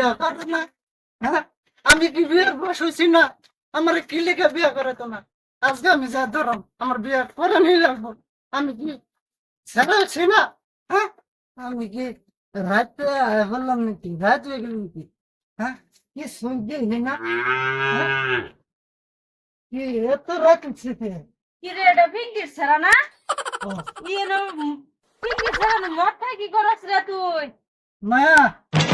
বিয়ে করে না। হ্যাঁ? আমি কি বিয়ের বয়স হয়েছি না? আমার কি লেখা বিয়ে করে তো না আজকে আমি যা ধরাম আমার বিয়ে করে নিয়ে রাখব আমি কি ছেড়ে আছি না? হ্যাঁ? আমি কি রাতে বললাম নাকি? রাত হয়ে গেল নাকি? হ্যাঁ? কি শুনতে না? হ্যাঁ? কি এত রাত উঠছে কি? রে এটা ফিঙ্গির ছাড়া না? ইয়ে ফিঙ্গির ছাড়া না মদ কি করছ রে তুই? মায়া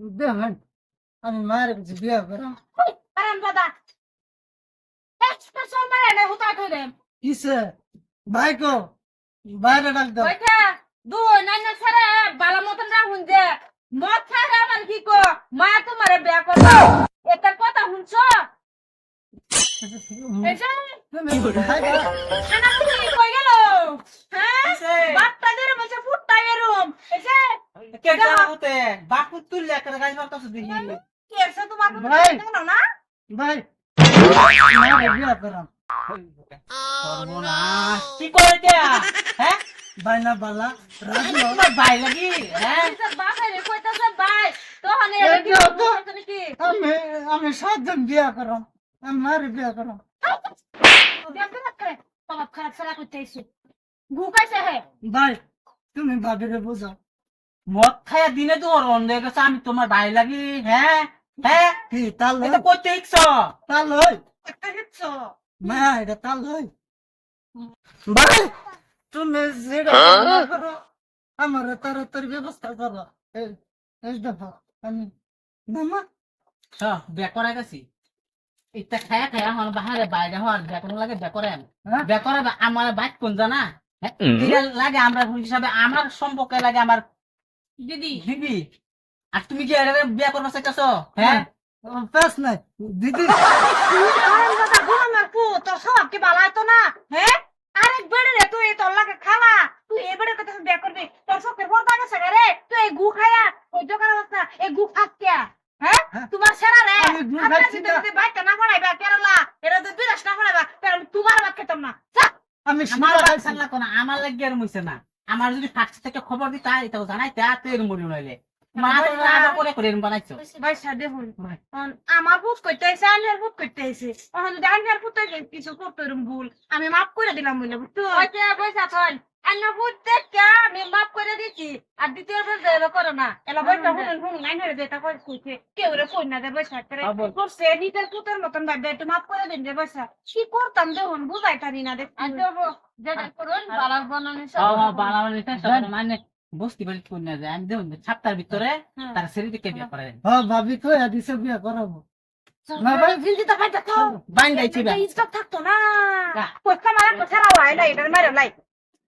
দেখেন আমি মায়ের কাছে বিয়ে করাম আরাম দাদা একটা সময় না হুতা ধরে কিসে ভাই বাইরে ডাক দাও ওইটা দুই নাইনা ছাড়া বালা মতন রাখুন যে মদ ছাড়া আমার কি কো মা তোমারে বিয়া করব এটার কথা শুনছো এই যে তুমি ভাই কো। খানা তুমি কই গেল হ্যাঁ বাপ্পাদের মধ্যে ফুটটা এরম এই যে কেটা হতে বাপু তুললে একটা গাছ মারতাছ দেখি কি আছে তোমার কোনো ভাই। জানো না? ভাই! সর্বনাশ কি করে দেয়া হ্যাঁ? বাইনা বালা রাজি লাগি? হ্যাঁ? কইতাছে ভাই কি আমি আমি সাতজন বিয়ে করাম আমি মায়ের বিয়ে করাম। খারাপ সারা করতে এসে গুকাইছে হে। ভাই তুমি ভাবিরে বুঝাও। মদ খায়া দিনে তো ওর অন্ধ গেছে আমি তোমার ভাই লাগি হ্যাঁ? হ্যাঁ? কি তাল এটা ইচ্ছ? তাল হই মা এটা তাল হই ভাই! তুমি যেটা করো আমার তাড়াতাড়ি ব্যবস্থা করো। এই দেখো আমি মামা। করা গেছি। এটা খায়া খায়া হন বাহারে বাইরে হন বেকন লাগে বেকরেন হ্যাঁ? বেকরে আমার বাইক কোন জানা? হ্যাঁ? লাগে আমরা হিসাবে আমার সম্পর্কে লাগে আমার দিদি। দিদি আর তুমি কি এর বিয়ে করবা চাইতেছ? হ্যাঁ? পেস নাই দিদি। কথা গুনামার পু তোর সব কি বালাই তো না? হ্যাঁ? আরেক বেড়ে রে তুই তোর লাগে খালা। তুই এই বেড়ে কথা বিয়া করবি। তোর সকের পর্দা গেছে রে। তুই এই গু খায়া ওই দোকানে বস এই গু খাকিয়া। তোমার সেরা রে। আমি গু আপনার যদি না। না পড়াইবা কেরালা। এরা তো বিরাস না পড়াইবা তোমার ভাত খেতাম না। আমি আমার লাগে আর মুইছে না। আমার যদি ফাঁকি থেকে খবর দিতা এটাও জানাই তা নইলে। মা তো আদর করে করে এরম বানাইছো। ভাই সাদে হন। আমার ভুল করতে আলিয়ার কিছু করতে ভুল। আমি মাফ করে দিলাম বলে বুঝতো পয়সা থন আন্না ভুল দেখে আমি মাফ করে দিচ্ছি আর দ্বিতীয় বার করে না। এলা বইটা হুনুন হুনুন নাই হয়ে যেটা করে কইছে কেউ রে কই না দে বৈশা করে করছে নিজের পুতের মতন ভাবে একটু মাফ করে দিন রে বৈশা কি করতাম বুঝাই না যেটা করুন বনানি সব মানে বস্তি বাড়ি কোন না যায়। আমি দেখুন সপ্তাহের ভিতরে তার শরীর থেকে বিয়ে করে হ্যাঁ। ভাবি কই দিছে বিয়ে করাবো। না ভাই। তো পাইতা থাকতো না। না। মারা কথা এটা মারা লাই